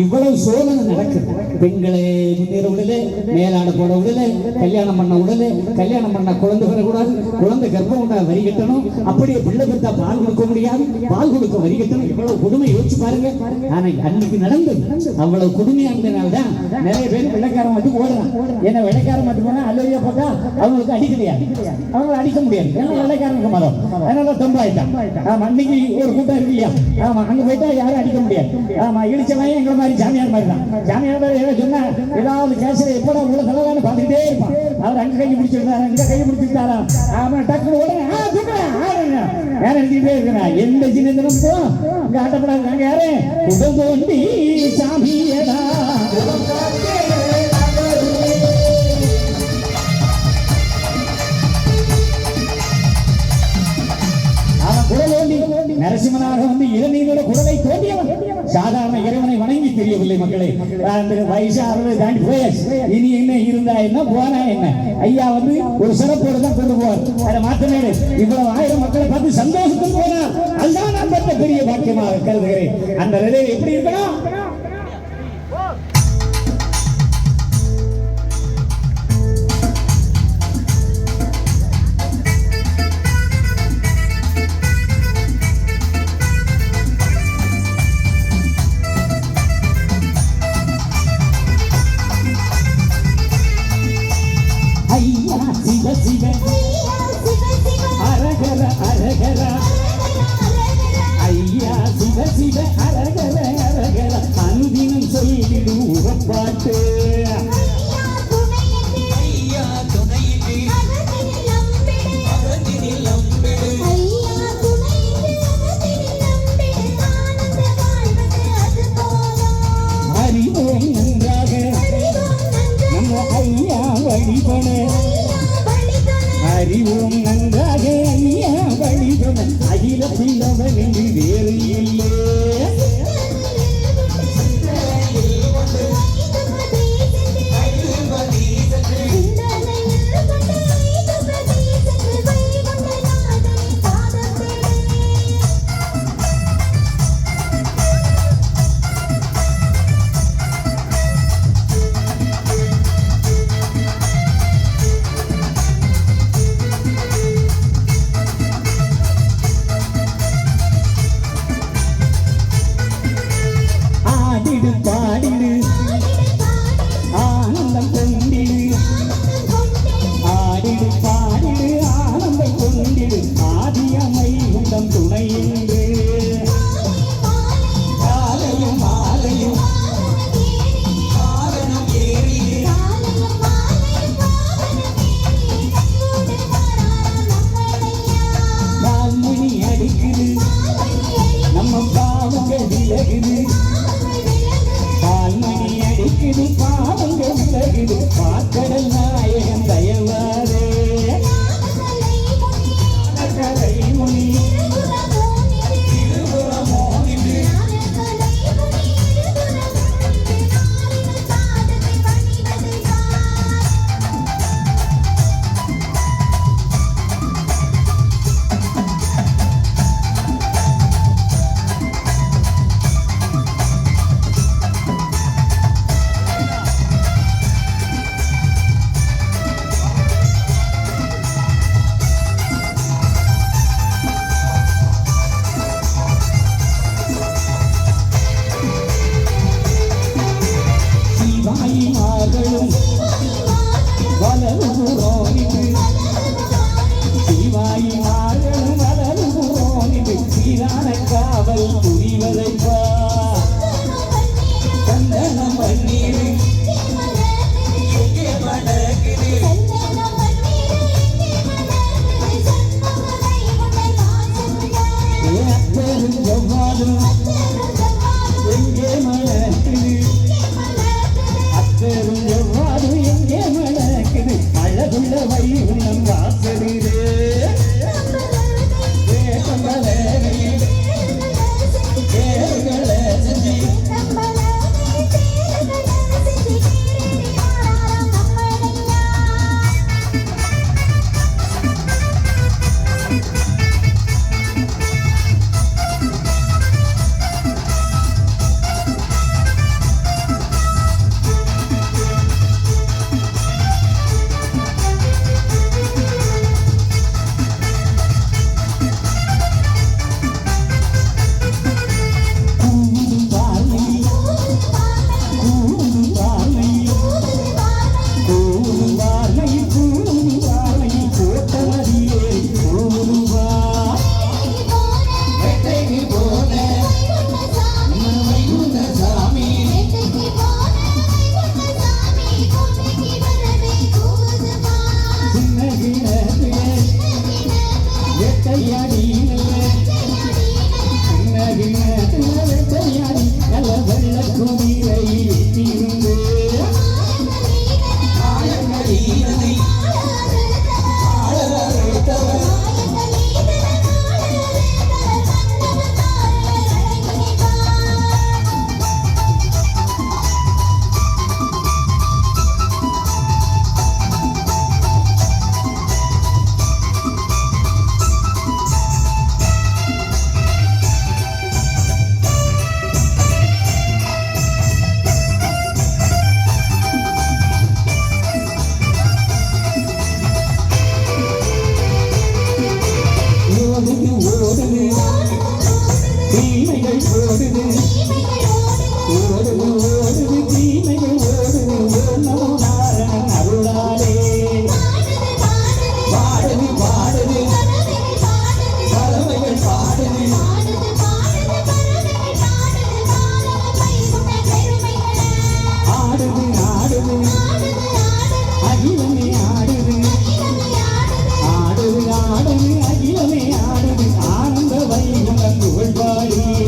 இவ்வளவு சோதனை நடக்குது. பெண்களை முன்னேற விடல மேலாட போட விடல கல்யாணம் பண்ண விடல கல்யாணம் பண்ண குழந்தை பெறக்கூடாது குழந்தை கர்ப்பம் உண்டா வரி கட்டணும். அப்படியே பிள்ளை பெற்றா பால் கொடுக்க முடியாது. பால் கொடுக்க வரி கட்டணும். இவ்வளவு கொடுமை யோசிச்சு பாருங்க. ஆனா அன்னைக்கு நடந்தது. அவ்வளவு கொடுமையா இருந்தனால்தான் நிறைய பேர் வெள்ளக்காரன் மட்டும் ஓடுறான். ஏன்னா வெள்ளைக்காரன் மட்டும் போனா அல்லையா பார்த்தா அவங்களுக்கு அடிக்க முடியாது. அவங்களை அடிக்க முடியாது. ஏன்னா வெள்ளக்காரனுக்கு மதம் அதனால தொம்பாயிட்டான். ஆமா அன்னைக்கு ஒரு கூட்டம் இருக்கு இல்லையா? ஆமா அங்க போயிட்டா யாரும் அடிக்க முடியாது. ஆமா இடிச்சவன் எங்களை மாதிரி ஜாமியார் மாதிரி தான் ஜாமியார் மாதிரி ஏதோ சொன்னா ஏதாவது கேசரி எப்படா உள்ள சொல்லலாம்னு பார்த்துக்கிட்டே இருப்பான். அவர் அங்க கை பிடிச்சிருந்தாரு இங்க கை பிடிச்சிருந்தாரா அவன் டக்குனு உடனே ஆ தூக்குறேன் எழுதிட்டே இருக்கிறான் எந்த சின்ன தினம் போ இங்க ஆட்டப்படாது நாங்க யாரு? உடல் தோண்டி சாமியடா. நரசிம்மனாக வந்து இளநீரோட குடலை தோண்டியவன் சாதாரண இறைவனை வணங்கி தெரியவில்லை மக்களே. வயசு அறுபது தாண்டி போயாச்சு இனி என்ன இருந்தா என்ன போனா என்ன? ஐயா வந்து ஒரு சிறப்போடு தான் கொண்டு போவார். அதை மாற்றமேடு இவ்வளவு ஆயிரம் மக்களை பார்த்து சந்தோஷத்துக்கு போனார். அதுதான் நான் பெற்ற பெரிய பாக்கியமாக கருதுகிறேன். அந்த நிலையில் எப்படி இருக்கணும்? சொல்லிடு அறிவோம் நன்றாக நம்ம ஐயா வழிபட அறிவோம் நன்றாக ஐயா வழிபட அகில பிள்ளவன் என்று வேறு இல்லை. தீமைகள் ஓடுது everybody.